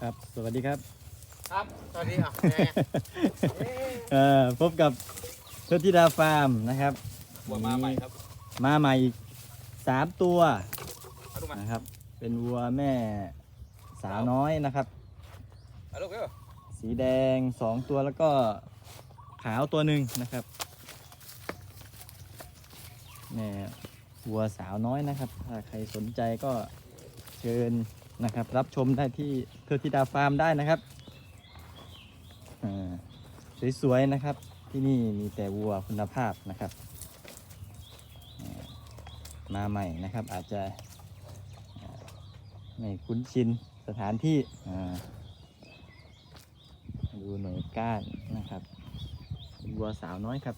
ครับ สวัสดีครับ ครับสวัสดีอะแม่เอ่อพบกับเทธิดาฟาร์มนะครับวัวมาใหม่ครับมาใหม่อีกสามตัวเอาลูกมานะครับ เป็นวัวแม่สาวน้อยนะครับ เอาลูกเร็วสีแดงสองตัวแล้วก็ขาวตัวหนึ่งนะครับแม่วัวสาวน้อยนะครับ ถ้าใครสนใจก็เชิญ นะครับ รับชมได้ที่เทอธิดาฟาร์มได้นะครับอ่าสวยๆนะครับที่นี่มีแต่วัวคุณภาพนะครับอ่ามาใหม่นะครับอาจจะอ่าไม่คุ้นชินสถานที่อ่าดูหน่วยก้านนะครับเป็นวัวสาวน้อยครับ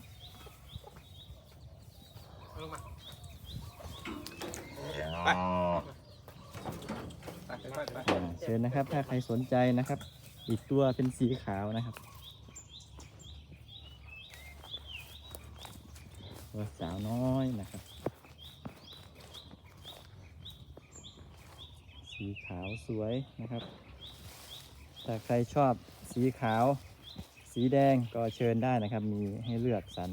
เอาลูกมาไปไปไปไป อ่าเชิญนะครับ ถ้าใครสนใจนะครับ อีกตัวเป็นสีขาวนะครับวัวสาวน้อยนะครับ สีขาวสวยนะครับ ถ้าใครชอบสีขาว สีแดงก็เชิญได้นะครับ มีให้เลือกสรร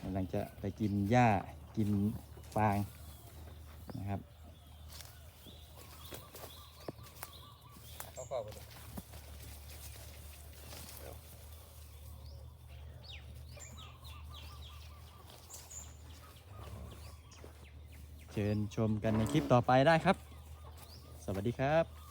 กำลังจะไปกินหญ้า กินฟางนะครับเชิญชมกันในคลิปต่อไปได้ครับ สวัสดีครับ